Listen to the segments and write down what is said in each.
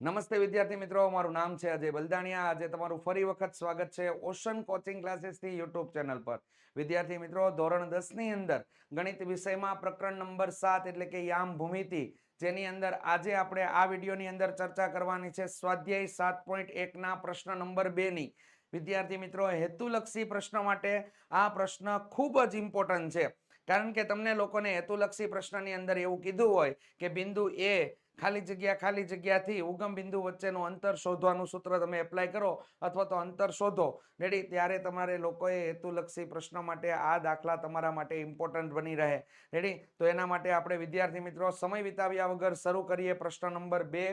નમસ્તે વિદ્યાર્થી મિત્રો, મારું નામ છે અજય બલદાણિયા. આજે તમારું ફરી વખત સ્વાગત છે ઓશન કોચિંગ ક્લાસીસથી યુટ્યુબ ચેનલ પર. વિદ્યાર્થી મિત્રો, ધોરણ દસની અંદર ગણિત વિષયમાં પ્રકરણ નંબર સાત એટલે કે યામ ભૂમિતિ, જેની અંદર આજે આપણે આ વિડીયોની અંદર ચર્ચા કરવાની છે સ્વાધ્યાય સાત પોઈન્ટ એકના પ્રશ્ન નંબર બે ની વિદ્યાર્થી મિત્રો, હેતુલક્ષી પ્રશ્ન માટે આ પ્રશ્ન ખૂબ જ ઇમ્પોર્ટન્ટ છે. કારણ કે તમને લોકોને હેતુલક્ષી પ્રશ્નની અંદર એવું કીધું હોય કે બિંદુ એ ખાલી જગ્યા, ખાલી જગ્યાથી ઉગમ બિંદુ વચ્ચેનું અંતર શોધવાનું સૂત્ર તમે એપ્લાય કરો અથવા તો અંતર શોધો. રેડી ત્યારે તમારે લોકોએ હેતુલક્ષી પ્રશ્ન માટે આ દાખલા તમારા માટે ઇમ્પોર્ટન્ટ બની રહે. રેડી તો એના માટે આપણે વિદ્યાર્થી મિત્રો સમય વિતાવ્યા વગર શરૂ કરીએ પ્રશ્ન નંબર બે.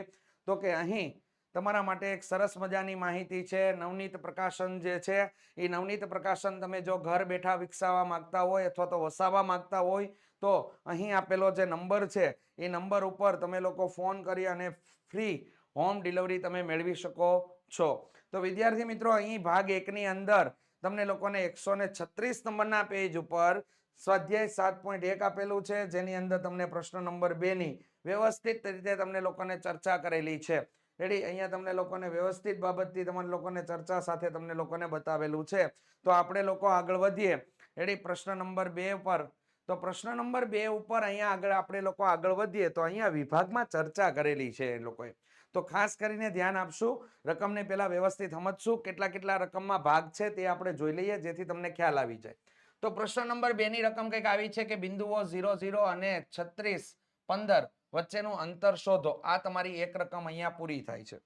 તો કે અહીં તમારા માટે એક સરસ મજાની માહિતી છે. નવનીત પ્રકાશન જે છે, એ નવનીત પ્રકાશન તમે જો ઘર બેઠા વિકસાવવા માંગતા હોય અથવા તો વસાવવા માંગતા હોય તો અહીં આપેલો જે નંબર છે, એ નંબર ઉપર તમે લોકો ફોન કરી અને ફ્રી હોમ ડિલિવરી તમે મેળવી શકો છો. તો વિદ્યાર્થી મિત્રો, અહીં ભાગ એકની અંદર તમને લોકોને એકસો ને છત્રીસ નંબરના પેજ ઉપર સ્વાધ્યાય સાત પોઈન્ટ એક આપેલું છે, જેની અંદર તમને પ્રશ્ન નંબર બેની વ્યવસ્થિત રીતે તમને લોકોને ચર્ચા કરેલી છે. રેડી અહીંયા તમને લોકોને વ્યવસ્થિત બાબતથી તમારે લોકોને ચર્ચા સાથે તમને લોકોને બતાવેલું છે. તો આપણે લોકો આગળ વધીએ. રેડી પ્રશ્ન નંબર બે પર તો પ્રશ્ન નંબર બે ઉપર અહીંયા આગળ આપણે લોકો આગળ વધીએ તો અહીંયા વિભાગમાં ચર્ચા કરેલી છે એ લોકોએ. તો ખાસ કરીને ધ્યાન આપશું, રકમને પહેલાં વ્યવસ્થિત સમજશું, કેટલા કેટલા રકમમાં ભાગ છે તે આપણે જોઈ લઈએ જેથી તમને ખ્યાલ આવી જાય. તો પ્રશ્ન નંબર બેની રકમ કંઈક આવી છે કે બિંદુઓ ઝીરો ઝીરો અને છત્રીસ પંદર વચ્ચેનું અંતર શોધો. આ તમારી એક રકમ અહીંયા પૂરી થાય છે.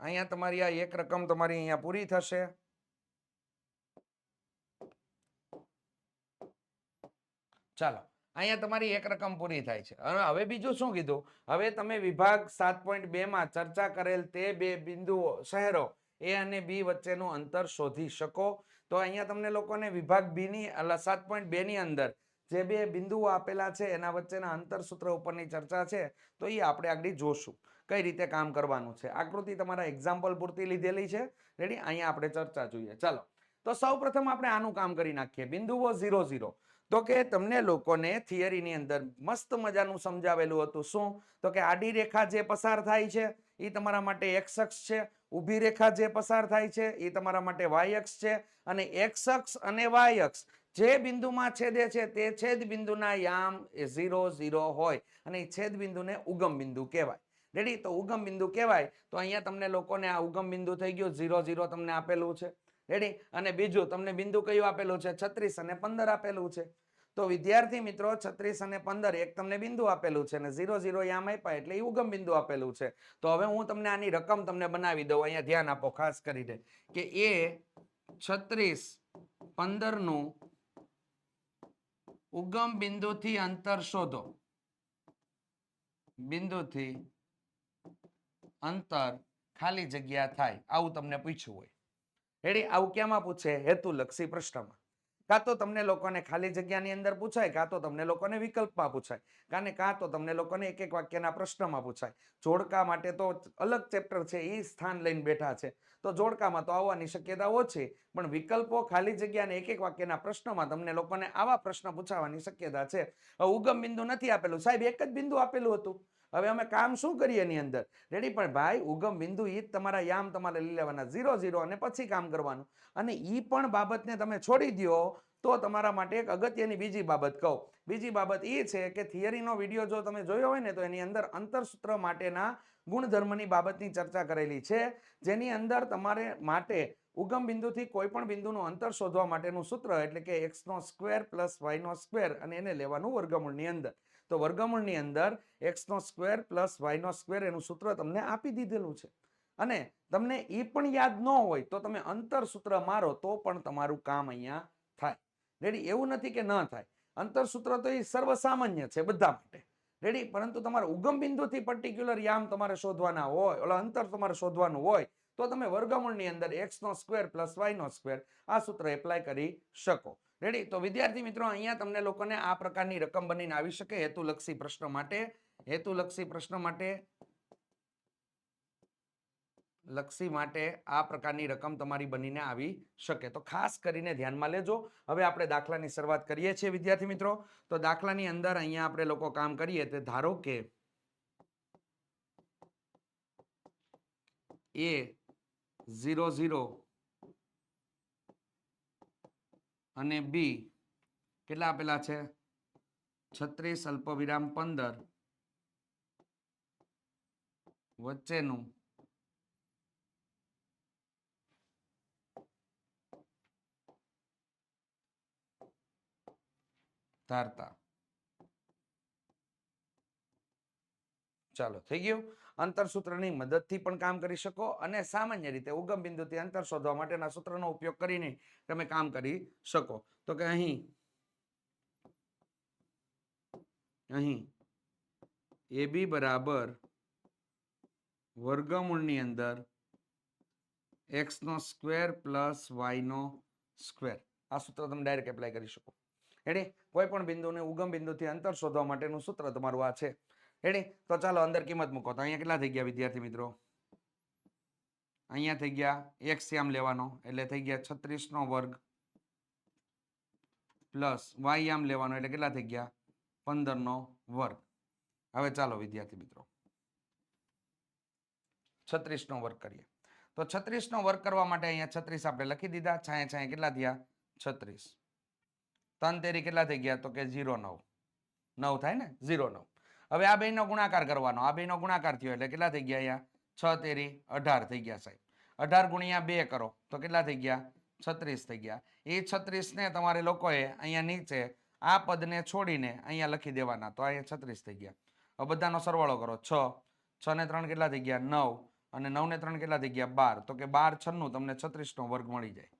અહીંયા તમારી આ એક રકમ તમારી અહીંયા પૂરી થશે. ચાલો, અહીંયા તમારી એક રકમ પૂરી થાય છે. અને હવે બીજું શું કીધું? હવે તમે વિભાગ સાત પોઈન્ટ બેમાં ચર્ચા કરેલ તે બે બિંદુઓ શહેરો એ અને બી વચ્ચેનું અંતર શોધી શકો. તો અહીંયા તમને લોકોને વિભાગ બીની સાત પોઈન્ટ બેની અંદર જે બે બિંદુઓ આપેલા છે, એના વચ્ચેના અંતર સૂત્ર ઉપરની ચર્ચા છે, તો એ આપણે આગળ જોશું. કઈ રીતે કામ કરવાનું છે? આકૃતિ તમારા એક્ઝામ્પલ પૂરતી લીધેલી છે. રેડી અહીંયા આપણે ચર્ચા જોઈએ. ચાલો, તો સૌ આપણે આનું કામ કરી નાખીએ. બિંદુઓ ઝીરો ઝીરો. તો કે તમને લોકોને થિયરીની અંદર મસ્ત મજાનું સમજાવેલું હતું. શું? તો કે આડી રેખા જે પસાર થાય છે એ તમારા માટે એક્સ અક્ષ છે. ઊભી રેખા જે પસાર થાય છે એ તમારા માટે વાય અક્ષ છે. અને એક્સ અક્ષ અને વાય અક્ષ જે બિંદુમાં છેદે છે, તે છેદ બિંદુના યામ ઝીરો ઝીરો હોય અને એ છેદ બિંદુને ઉગમ બિંદુ કહેવાય. રેડી તો ઉગમ બિંદુ કહેવાય. તો અહીંયા તમને લોકોને આ ઉગમ બિંદુ થઈ ગયું. ઝીરો ઝીરો તમને આપેલું છે. રેડી અને બીજું તમને બિંદુ કયું આપેલું છે? છત્રીસ અને પંદર આપેલું છે. તો વિદ્યાર્થી મિત્રો, છત્રીસ અને પંદર એક તમને બિંદુ આપેલું છે અને ઝીરો ઝીરો યામ આપ્યા એટલે એ ઉગમ બિંદુ આપેલું છે. તો હવે હું તમને આની રકમ તમને બનાવી દઉં, અહીંયા ધ્યાન આપો ખાસ કરીને, કે એ છત્રીસ પંદરનું ઉગમ બિંદુથી અંતર શોધો. બિંદુથી અંતર ખાલી જગ્યા થાય, આવું તમને પૂછ્યું હોય. રેડી આવું ક્યાંમાં પૂછે? હેતુલક્ષી પ્રશ્નમાં. કાં તો તમને લોકોને ખાલી જગ્યાની અંદર પૂછાય, કાં તો તમને લોકોને વિકલ્પમાં પૂછાય કાને કાં તો તમને લોકોને એક એક વાક્યના પ્રશ્નમાં પૂછાય. જોડકા માટે તો અલગ ચેપ્ટર છે એ સ્થાન લઈને બેઠા છે. તો જોડકામાં તો આવવાની શક્યતા ઓછી, પણ વિકલ્પો ખાલી જગ્યા અને એક એક વાક્યના પ્રશ્નમાં તમને લોકોને આવા પ્રશ્ન પૂછાવાની શક્યતા છે. ઉગમ બિંદુ નથી આપેલું. સાહેબ, એક જ બિંદુ આપેલું હતું. હવે અમે કામ શું કરીએ એની અંદર? રેડી પણ ભાઈ, ઉગમ બિંદુ ઈ જ તમારા યામ તમારે લઈ લેવાના. ઝીરો ઝીરો અને પછી કામ કરવાનું. અને એ પણ બાબતને તમે છોડી દો તો તમારા માટે એક અગત્યની બીજી બાબત કહું. બીજી બાબત એ છે કે થિયરીનો વીડિયો જો તમે જોયો હોય ને, તો એની અંદર અંતરસૂત્ર માટેના ગુણધર્મની બાબતની ચર્ચા કરેલી છે. જેની અંદર તમારે માટે ઉગમ બિંદુથી કોઈ પણ બિંદુનું અંતર શોધવા માટેનું સૂત્ર, એટલે કે એક્સનો સ્ક્વેર પ્લસ વાયનો સ્ક્વેર અને એને લેવાનું વર્ગમૂળની અંદર. તો વર્ગમૂળની અંદર એક્સનો સ્ક્વેર પ્લસ વાયનો સ્ક્વેર એનું સૂત્ર તમને આપી દીધેલું છે. અને તમને એ પણ યાદ ન હોય તો તમે અંતર સૂત્ર મારો તો પણ તમારું કામ અહીંયા થાય. રેડી એવું નથી કે ન થાય. અંતર સૂત્ર તો એ સર્વસામાન્ય છે બધા માટે. રેડી પરંતુ તમારે ઉગમ બિંદુથી પર્ટિક્યુલર યામ તમારે શોધવાના હોય, ઓલા અંતર તમારે શોધવાનું હોય, તો તમે વર્ગમૂળની અંદર એક્સનો સ્ક્વેર પ્લસ વાયનો સ્ક્વેર આ સૂત્ર એપ્લાય કરી શકો. રેડી તો વિદ્યાર્થી મિત્રો, અહીંયા તમને લોકોને આ પ્રકારની રકમ બનીને આવી શકે હેતુલક્ષી પ્રશ્ન માટે. હેતુલક્ષી પ્રશ્ન માટે, લક્ષી માટે આ પ્રકારની રકમ તમારી બનીને આવી શકે. તો ખાસ કરીને ધ્યાનમાં લેજો. હવે આપણે દાખલાની શરૂઆત કરીએ છીએ વિદ્યાર્થી મિત્રો. તો દાખલાની અંદર અહીંયા આપણે લોકો કામ કરીએ તે ધારો કે એ ઝીરો ઝીરો અને બી કેટલા આપેલા છે? છત્રીસ અલ્પવિરામ પંદર. વચ્ચેનું. ધારતા ચાલો, થઈ ગયું? અંતરસૂત્રની મદદથી પણ કામ કરી શકો અને સામાન્ય રીતે ઉગમ બિંદુથી અંતર શોધવા માટેના સૂત્રનો ઉપયોગ કરીને તમે કામ કરી શકો. તો કે અહીં અહીં, એ બી બરાબર વર્ગમૂળની અંદર એક્સનો સ્ક્વેર પ્લસ વાયનો સ્ક્વેર. આ સૂત્ર તમે ડાયરેક્ટ એપ્લાય કરી શકો. એટલે કોઈ પણ બિંદુને ઉગમ બિંદુથી અંતર શોધવા માટેનું સૂત્ર તમારું આ છે. રેડી તો ચાલો અંદર કિંમત મૂકો. તો અહીંયા કેટલા થઈ ગયા વિદ્યાર્થી મિત્રો? અહીંયા થઈ ગયા એક શ્યામ લેવાનો, એટલે થઈ ગયા છત્રીસ નો વર્ગ પ્લસ વાય આમ લેવાનો, એટલે કેટલા થઈ ગયા? પંદર નો વર્ગ. હવે ચાલો વિદ્યાર્થી મિત્રો. છત્રીસ નો વર્ગ કરીએ. તો છત્રીસ નો વર્ગ કરવા માટે અહીંયા છત્રીસ આપણે લખી દીધા. છાયા છાયા કેટલા થયા? છત્રીસ. તન તેરી કેટલા થઈ ગયા? તો કે ઝીરો નવ. નવ થાય ને? ઝીરો નવ. હવે આ બેનો ગુણાકાર કરવાનો. આ બેનો ગુણાકાર થયો એટલે કેટલા થઈ ગયા અહીંયા? છ તેરી અઢાર થઈ ગયા સાહેબ. અઢાર ગુણ્યા બે કરો, તો કેટલા થઈ ગયા? છત્રીસ થઈ ગયા. એ છત્રીસને તમારે લોકોએ અહીંયા નીચે આ પદને છોડીને અહીંયા લખી દેવાના. તો અહીંયા છત્રીસ થઈ ગયા. હવે બધાનો સરવાળો કરો. છ છ ને ત્રણ કેટલા થઈ ગયા? નવ અને નવ ને ત્રણ કેટલા થઈ ગયા? બાર. તો કે બાર છન્નું તમને છત્રીસનો વર્ગ મળી જાય.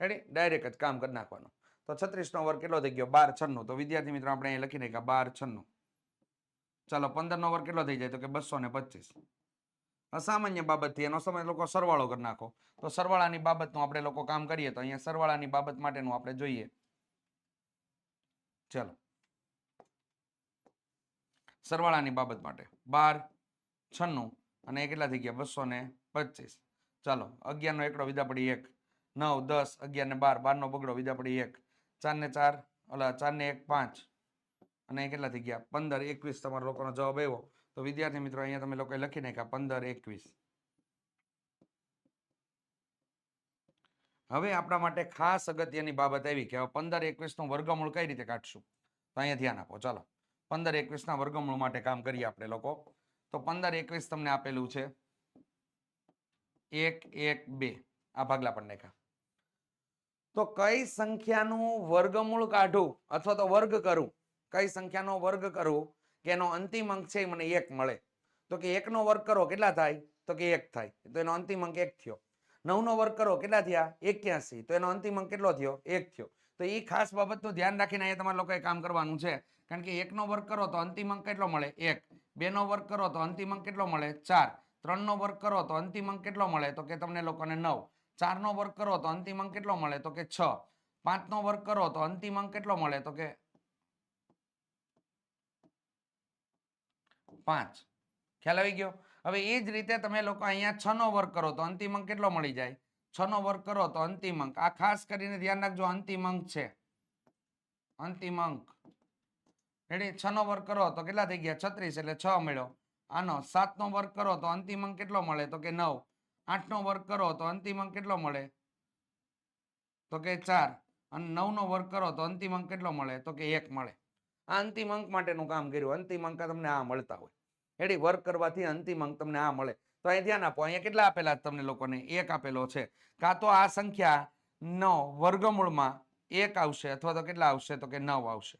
રેડી ડાયરેક્ટ જ કામ કરી નાખવાનું. તો છત્રીસનો વર્ગ કેટલો થઈ ગયો? બાર છન્નું. તો વિદ્યાર્થી મિત્રો, આપણે અહીંયા લખી નાખ્યા બાર છન્નું. ચાલો પંદર નો વર્ગ કેટલો થઈ જાય? તો કે બસો ને પચીસ. અસામાન્ય બાબતથી એનો સમય લોકો સરવાળો કરી નાખો. તો સરવાળાની બાબતનું આપણે લોકો કામ કરીએ તો અહીંયા સરવાળાની બાબત માટેનું આપણે જોઈએ. ચાલો. સરવાળાની બાબત માટે બાર, છન્નું અને એ કેટલા થઈ ગયા? બસો ને પચીસ. ચાલો, અગિયારનો એકડો વિદા પડી એક. નવ, દસ અગિયાર ને બાર. બારનો બગડો વિદા પડી એક. ચાર ને ચાર ઓલા ચાર ને એક, પાંચ. અને કેટલા થઈ ગયા? પંદર, એકવીસ તમારા લોકોનો જવાબ આવ્યો. તો વિદ્યાર્થી મિત્રો, અહીંયા તમે લોકોએ લખી નાખ્યા, પંદર, એકવીસ. હવે આપણા માટે ખાસ અગત્યની બાબત આવી કે હવે પંદર, એકવીસનું વર્ગમૂળ કઈ રીતે કાઢશું? તો અહીંયા ધ્યાન આપો, ચાલો. પંદર, એકવીસના વર્ગમૂળ માટે કામ કરીએ આપણે લોકો. તો પંદર, એકવીસ તમને આપેલું છે. એક એક, બે. આ ભાગલા પણ નાખા તો કઈ સંખ્યાનું વર્ગમૂળ કાઢું અથવા તો વર્ગ કરું? કઈ સંખ્યાનો વર્ગ કરું કે એનો અંતિમ અંક છે એ મને એક મળે? તો કે એકનો વર્ગ કરો, કેટલા થાય? તો કે એક થાય. તો એનો અંતિમ અંક એક થયો. નવનો વર્ગ કરો, કેટલા થયા? એક્યાસી. તો એનો અંતિમ અંક કેટલો થયો? એક થયો. તો એ ખાસ બાબતનું ધ્યાન રાખીને અહીંયા તમારે લોકોએ કામ કરવાનું છે. કારણ કે એકનો વર્ગ કરો તો અંતિમ અંક કેટલો મળે? એક. બેનો વર્ગ કરો તો અંતિમ અંક કેટલો મળે? ચાર. ત્રણનો વર્ગ કરો તો અંતિમ અંક કેટલો મળે? તો કે તમને લોકોને નવ. ચારનો વર્ગ કરો તો અંતિમ અંક કેટલો મળે? તો કે છ. પાંચનો વર્ગ કરો તો અંતિમ અંક કેટલો મળે? તો કે પાંચ. ખ્યાલ આવી ગયો? હવે એ જ રીતે તમે લોકો અહીંયા છ નો વર્ગ કરો તો અંતિમ અંક કેટલો મળી જાય? છ નો વર્ગ કરો તો અંતિમ અંક આ ખાસ કરીને ધ્યાન રાખજો અંતિમ અંક છે. અંતિમ અંક રેડી છ નો વર્ગ કરો તો કેટલા થઈ ગયા? છત્રીસ એટલે છ મળ્યો. આનો સાત નો વર્ગ કરો તો અંતિમ અંક કેટલો મળે? તો કે નવ. આઠ નો વર્ગ કરો તો અંતિમ અંક કેટલો મળે? તો કે ચાર. અને નવ નો વર્ગ કરો તો અંતિમ અંક કેટલો મળે? તો કે એક મળે. આ અંતિમ અંક માટેનું કામ કર્યું. અંતિમ અંક તમને આ મળતા હોય. એડી વર્ક કરવાથી અંતિમ અંક તમને આ મળે. તો અહીં ધ્યાન આપો, અહીંયા કેટલા આપેલા તમને લોકોને? એક આપેલો છે. કાં તો આ સંખ્યા નો વર્ગમૂળમાં એક આવશે અથવા તો કેટલા આવશે? તો કે નવ આવશે.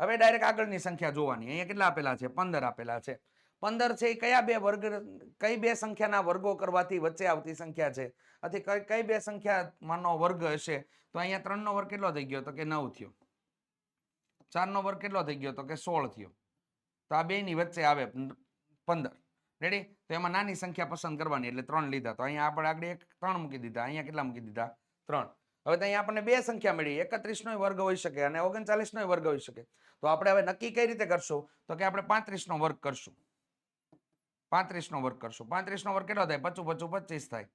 હવે ડાયરેક્ટ આગળની સંખ્યા જોવાની. અહીંયા કેટલા આપેલા છે? પંદર આપેલા છે. પંદર છે એ કયા બે વર્ગ, કઈ બે સંખ્યાના વર્ગો કરવાથી વચ્ચે આવતી સંખ્યા છે? અથવા કઈ કઈ બે સંખ્યામાંનો વર્ગ હશે? તો અહીંયા ત્રણનો વર્ગ કેટલો થઈ ગયો? તો કે નવ થયો. ચારનો વર્ગ કેટલો થઈ ગયો? તો કે સોળ થયો. તો આ બેની વચ્ચે આવે પંદર. રેડી તો એમાં નાની સંખ્યા પસંદ કરવાની, એટલે ત્રણ લીધા. તો અહીંયા આપણે આગળ એક, ત્રણ મૂકી દીધા. અહીંયા કેટલા મૂકી દીધા? ત્રણ. હવે તો અહીંયા આપણને બે સંખ્યા મળી. એકત્રીસ નો વર્ગ હોઈ શકે અને ઓગણચાલીસ નો વર્ગ હોઈ શકે. તો આપણે હવે નક્કી કઈ રીતે કરશું? તો કે આપણે પાંત્રીસ નો વર્ગ કરશું. પાંત્રીસ નો વર્ગ કરશું. પાંત્રીસ નો વર્ગ કેટલો થાય? પચું પચું, પચીસ થાય.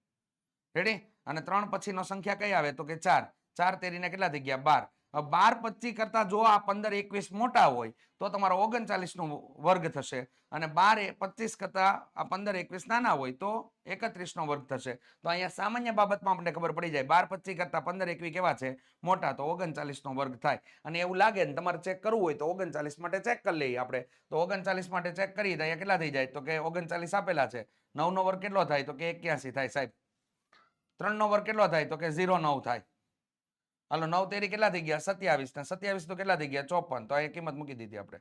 રેડી અને ત્રણ પછીનો સંખ્યા કઈ આવે? તો કે ચાર. ચાર તેરીને કેટલા થઈ ગયા? બાર. બાર પચીસ કરતા જો આ પંદર એકવીસ મોટા હોય, તો તમારો ઓગણચાલીસ નો વર્ગ થશે. અને બાર પચીસ કરતા આ પંદર એકવીસ નાના હોય, તો એકત્રીસ નો વર્ગ થશે. તો અહીંયા સામાન્ય બાબતમાં આપણને ખબર પડી જાય, બાર પચીસ કરતા પંદર એકવીસ કેવા છે? મોટા, તો ઓગણચાલીસ નો વર્ગ થાય. અને એવું લાગે ને તમારે ચેક કરવું હોય, તો ઓગણચાલીસ માટે ચેક કરી લઈએ આપણે. તો ઓગણચાલીસ માટે ચેક કરીએ તો અહીંયા કેટલા થઈ જાય? તો કે ઓગણચાલીસ આપેલા છે. નવ નો વર્ગ કેટલો થાય? તો કે એક્યાસી થાય સાહેબ. ત્રણ નો વર્ગ કેટલો થાય? તો કે ઝીરો નવ થાય. હાલો, નવ તેરી કેટલા થઈ ગયા? સત્યાવીસ. ને સત્યાવીસ તો કેટલા થઈ ગયા? ચોપન. તો અહીંયા કિંમત મૂકી દીધી આપણે.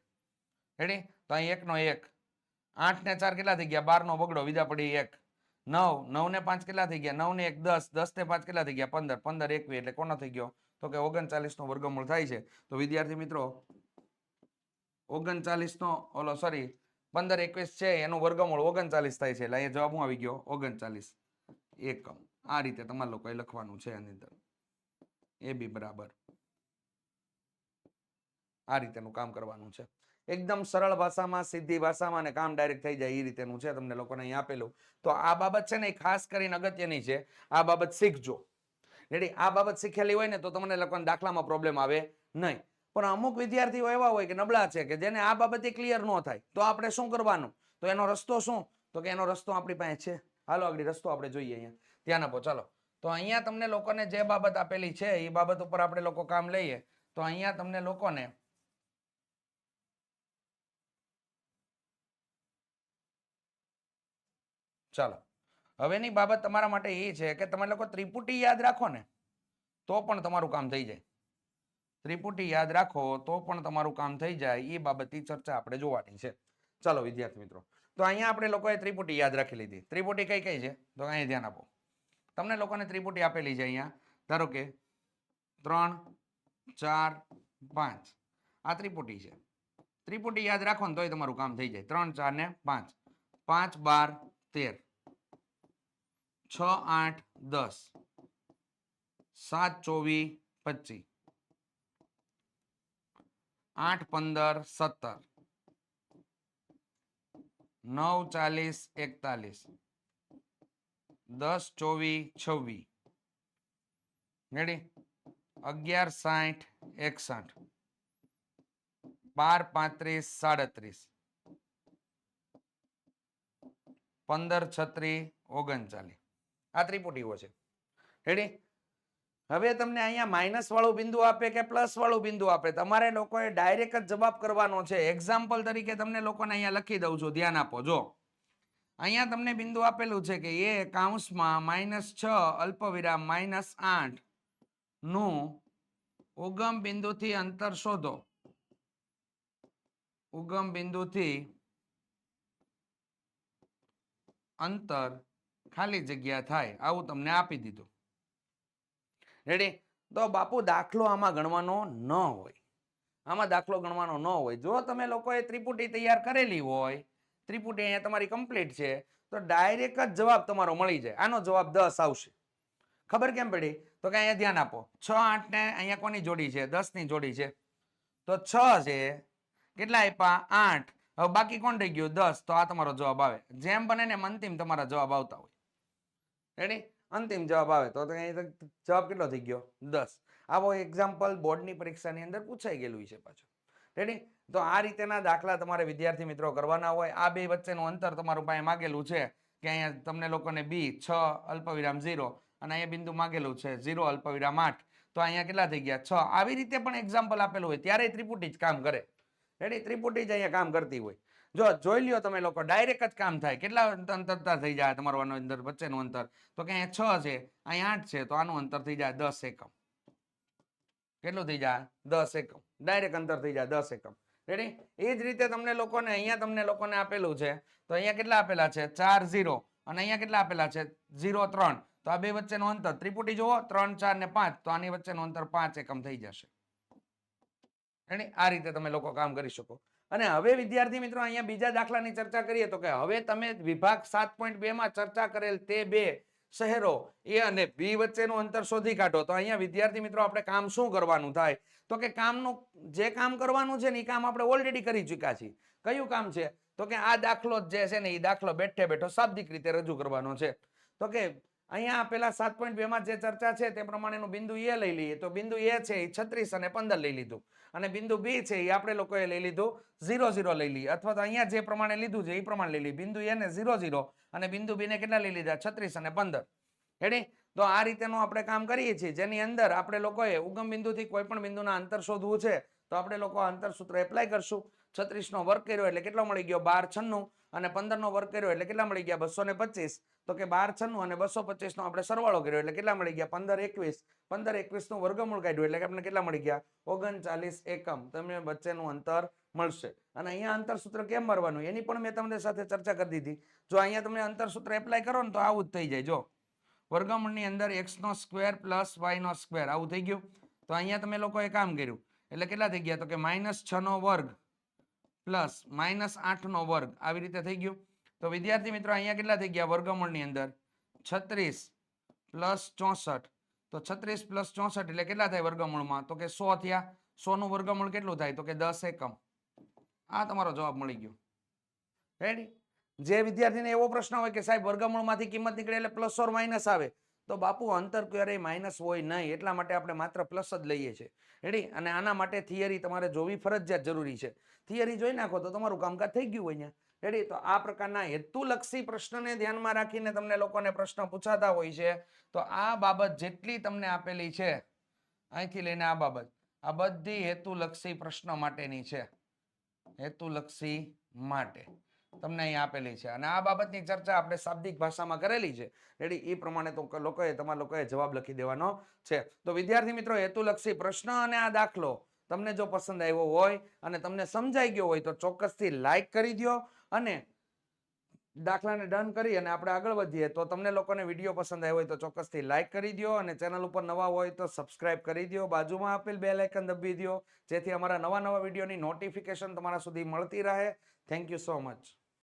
રેડી તો અહીં એકનો એક. આઠ ને ચાર કેટલા થઈ ગયા? બારનો બગડો. વિદા પડી એક. નવ. નવ ને પાંચ કેટલા થઈ ગયા? નવ ને એક દસ. દસ ને પાંચ કેટલા થઈ ગયા? પંદર. પંદર એકવી એટલે કોનો થઈ ગયો? તો કે ઓગણચાલીસ નો વર્ગમૂળ થાય છે. તો વિદ્યાર્થી મિત્રો ઓગણચાલીસ નો ઓલો સોરી પંદર એકવીસ છે, એનું વર્ગમૂળ ઓગણચાલીસ થાય છે. એટલે અહીંયા જવાબ હું આવી ગયો? ઓગણચાલીસ. એકમ. આ રીતે તમારે લોકોએ લખવાનું છે આની અંદર. એ બી બરાબર. આ રીતેનું કામ કરવાનું છે. એકદમ સરળ ભાષામાં, સીધી ભાષામાં અને કામ ડાયરેક્ટ થઈ જાય એ રીતેનું છે, તમને લોકોને અહીં આપેલું. તો આ બાબત છે ને એ ખાસ કરીને અગત્યની છે. આ બાબત શીખજો. રેડી આ બાબત શીખેલી હોય ને તો તમને લોકોને દાખલામાં પ્રોબ્લેમ આવે નહીં. પણ અમુક વિદ્યાર્થીઓ એવા હોય કે નબળા છે કે જેને આ બાબતે ક્લિયર ન થાય, તો આપણે શું કરવાનું? તો એનો રસ્તો શું? તો કે એનો રસ્તો આપણી પાસે છે. હાલો આગળ રસ્તો આપણે જોઈએ અહીંયા. ત્યાં આપો, ચાલો. તો અહીંયા તમને લોકોને જે બાબત આપેલી છે, એ બાબત ઉપર આપણે લોકો કામ લઈએ. તો અહીંયા તમને લોકોને ચાલો. હવેની બાબત તમારા માટે એ છે કે તમે લોકો ત્રિપુટી યાદ રાખો ને, તો પણ તમારું કામ થઈ જાય. ત્રિપુટી યાદ રાખો, તો પણ તમારું કામ થઈ જાય. એ બાબતની ચર્ચા આપણે જોવાની છે. ચાલો વિદ્યાર્થી મિત્રો. તો અહીંયા આપણે લોકોએ ત્રિપુટી યાદ રાખી લીધી. ત્રિપુટી કઈ કઈ છે? તો અહીંયા ધ્યાન આપો. તમને લોકોને ત્રિપુટી આપેલી છે અહીંયા. ધારો કે ત્રણ, ચાર, પાંચ. આ ત્રિપુટી છે. ત્રિપુટી યાદ રાખો ને તોય તમારું કામ થઈ જાય. ત્રણ, ચાર ને પાંચ. પાંચ, બાર, તેર. છ, આઠ, દસ. સાત, ચોવીસ, પચીસ. આઠ, પંદર, સત્તર. નવ, ચાલીસ, એકતાલીસ. દસ, ચોવીસ, છવ્વીસ. રેડી અગિયાર, સાઠ, એકસઠ. બાર, પાંત્રીસ, સાડત્રીસ. પંદર, છત્રીસ, ઓગણચાલીસ. આ ત્રિપુટીઓ છે. રેડી હવે તમને અહીંયા માઇનસ વાળું બિંદુ આપે કે પ્લસ વાળું બિંદુ આપે? તમારે લોકોએ ડાયરેક્ટ જ જવાબ કરવાનો છે. એક્ઝામ્પલ તરીકે તમને લોકોને અહીંયા લખી દઉં છું. ધ્યાન આપો. જો અહીંયા તમને બિંદુ આપેલું છે કે એ કાઉન્સમાં માઇનસ છ, અલ્પવિરામ માઇનસ આઠનું ઉગમ બિંદુથી અંતર શોધો. ઉગમ બિંદુથી અંતર ખાલી જગ્યા થાય, આવું તમને આપી દીધું. રેડી તો બાપુ, દાખલો આમાં ગણવાનો ન હોય. આમાં દાખલો ગણવાનો ન હોય. જો તમે લોકોએ ત્રિપુટી તૈયાર કરેલી હોય ત્રિપુટી અહીંયા તમારી કમ્પ્લીટ છે, તો ડાયરેક્ટ જ જવાબ તમારો મળી જાય. આનો જવાબ દસ આવશે. ખબર કેમ પડી? તો કે અહીંયા ધ્યાન આપો. છ, આઠ ને અહીંયા કોની જોડી છે? દસની જોડી છે. તો છ છે. કેટલા આપ્યા આઠ. હવે બાકી કોણ થઈ ગયું? દસ. તો આ તમારો જવાબ આવે. જેમ બને ને અંતિમ તમારા જવાબ આવતા હોય. રેડી અંતિમ જવાબ આવે. તો જવાબ કેટલો થઈ ગયો? દસ. આવો એક્ઝામ્પલ બોર્ડની પરીક્ષાની અંદર પૂછાઈ ગયેલું છે પાછું. રેડી તો આ રીતેના દાખલા તમારે વિદ્યાર્થી મિત્રો કરવાના હોય. આ બે વચ્ચેનું અંતર તમારું પાસે માગેલું છે કે અહીંયા તમને લોકોને બી છ અલ્પવિરામ ઝીરો અને અહીંયા બિંદુ માગેલું છે ઝીરો અલ્પવિરામ આઠ. તો અહીંયા કેટલા થઈ ગયા? છ. આવી રીતે પણ એક્ઝામ્પલ આપેલું હોય. ત્યારે ત્રિપુટી જ કામ કરે. રેડી ત્રિપુટી જ અહીંયા કામ કરતી હોય. જો જોઈ લ્યો તમે લોકો ડાયરેક્ટ જ કામ થાય. કેટલા અંતરતા થઈ જાય તમારું આનું અંદર વચ્ચેનું અંતર? તો કે અહીંયા છ છે, અહીંયા આઠ છે, તો આનું અંતર થઈ જાય દસ એકમ. કેટલું થઈ જાય? દસ એકમ. ડાયરેક્ટ અંતર થઈ જાય દસ એકમ. રેડી એ જ રીતે તમને લોકોને, અહીંયા તમને લોકોને આપેલું છે. તો અહીંયા કેટલા આપેલા છે? ચાર ઝીરો અને અહીંયા કેટલા આપેલા છે? ઝીરો ત્રણ. તો આ બે વચ્ચેનું અંતર. ત્રિપુટી જુઓ. ત્રણ, ચાર ને પાંચ. તો આની વચ્ચેનું અંતર પાંચ એકમ થઈ જશે. રેડી આ રીતે તમે લોકો કામ કરી શકો. અને હવે વિદ્યાર્થી મિત્રો, અહીંયા બીજા દાખલાની ચર્ચા કરીએ તો કે હવે તમે વિભાગ સાત પોઈન્ટ બેમાં ચર્ચા કરેલ તે બે શહેરો, એ અને બી વચ્ચેનું અંતર શોધી કાઢો. તો અહીંયા વિદ્યાર્થી મિત્રો, આપણે કામ શું કરવાનું થાય? તો કે કામનું, જે કામ કરવાનું છે ને એ કામ આપણે ઓલરેડી કરી ચૂક્યા છીએ. કયું કામ છે? તો કે આ દાખલો જે છે ને એ દાખલો બેઠે બેઠો શાબ્દિક રીતે રજૂ કરવાનો છે. તો કે અહીંયા પેલા સાત પોઈન્ટ બેમાં જે ચર્ચા છે તે પ્રમાણેનું બિંદુ એ લઈ લઈએ. તો બિંદુ એ છે એ છત્રીસ અને પંદર લઈ લીધું. અને બિંદુ બી છે એ આપણે લોકોએ લઈ લીધું ઝીરો ઝીરો લઈ લઈએ. અથવા તો અહીંયા જે પ્રમાણે લીધું છે એ પ્રમાણે લઈ લઈએ. બિંદુ એ ને ઝીરો ઝીરો અને બિંદુ બી ને કેટલા લઈ લીધા? છત્રીસ અને પંદર. હેડી તો આ રીતેનું આપણે કામ કરીએ છીએ. જેની અંદર આપણે લોકોએ ઉગમ બિંદુથી કોઈ પણ બિંદુના અંતર શોધવું છે, તો આપણે લોકો અંતર સૂત્ર એપ્લાય કરશું. છત્રીસનો વર્ક કર્યો એટલે કેટલો મળી ગયો? બાર છન્નું. અને પંદરનો વર્ક કર્યો એટલે કેટલા મળી ગયા? બસો ને પચીસ. તો કે બાર છન્નું અને બસો પચીસનો આપણે સરવાળો કર્યો એટલે કેટલા મળી ગયા? પંદર એકવીસ. પંદર એકવીસનું વર્ગમૂળ કાઢ્યું એટલે કે આપણે કેટલા મળી ગયા? ઓગણચાલીસ એકમ. તમને વચ્ચેનું અંતર મળશે. અને અહીંયા અંતર સૂત્ર કેમ મરવાનું? એની પણ મેં તમને સાથે ચર્ચા કરી દીધી. જો અહીંયા તમે અંતર સૂત્ર એપ્લાય કરો ને તો આવું જ થઈ જાય. જો, વર્ગમૂળની અંદર એક્સ નો સ્ક્વેર પ્લસ વાય નો સ્ક્વેર આવું થઈ ગયું. તો અહીંયા તમે લોકોએ કામ કર્યું. એટલે કેટલા થઈ ગયા? તો કે માઇનસ છ નો વર્ગ પ્લસ માઇનસ આઠ નો વર્ગ. આવી રીતે થઈ ગયું. તો વિદ્યાર્થી મિત્રો, અહીંયા કેટલા થઈ ગયા વર્ગમૂળની અંદર? છત્રીસ પ્લસ ચોસઠ. તો છત્રીસ પ્લસ ચોસઠ એટલે કેટલા થાય વર્ગમૂળમાં? તો કે સો થયા. સો નું વર્ગમૂળ કેટલું થાય? તો કે દસ એકમ. આ તમારો જવાબ મળી ગયો. રેડી જે વિદ્યાર્થીને એવો પ્રશ્ન હોય કે સાહેબ, વર્ગમૂળમાંથી કિંમત નીકળે એટલે પ્લસ ઓર માઇનસ આવે? તો બાપુ, અંતર ક્યારેય માઇનસ હોય નહીં. એટલા માટે આપણે માત્ર પ્લસ જ લઈએ છીએ. રેડી અને આના માટે થિયરી તમારે જોવી ફરજિયાત જરૂરી છે. થિયરી જોઈ નાખો તો તમારું કામકાજ થઈ ગયું હોય અહીંયા. રેડી તો આ પ્રકારના હેતુલક્ષી પ્રશ્નને ધ્યાનમાં રાખીને તમને લોકોને પ્રશ્ન પૂછાતા હોય છે, તો આ બાબત જેટલી તમને આપેલી છે, અહીંથી લઈને આ બાબત, આ બધી હેતુલક્ષી પ્રશ્ન માટેની છે. હેતુલક્ષી માટે તમને અહીં આપેલી છે. અને આ બાબતની ચર્ચા આપણે શાબ્દિક ભાષામાં કરેલી છે. રેડી એ પ્રમાણે તો લોકોએ, તમારા લોકોએ જવાબ લખી દેવાનો છે. તો વિદ્યાર્થી મિત્રો, હેતુલક્ષી પ્રશ્ન અને આ દાખલો તમને જો પસંદ આવ્યો હોય અને તમને સમજાઈ ગયો હોય તો ચોક્કસથી લાઈક કરી દો અને દાખલાને ડન કરી અને આપણે આગળ વધીએ, તો તમને લોકોને વીડિયો પસંદ આવ્યો હોય તો ચોક્કસથી લાઇક કરી દો અને ચેનલ ઉપર નવા હોય તો સબસ્ક્રાઇબ કરી દો બાજુમાં આપેલ બે લાઇકન દબી દો જેથી અમારા નવા નવા વિડીયોની નોટિફિકેશન તમારા સુધી મળતી રહે. Thank you so much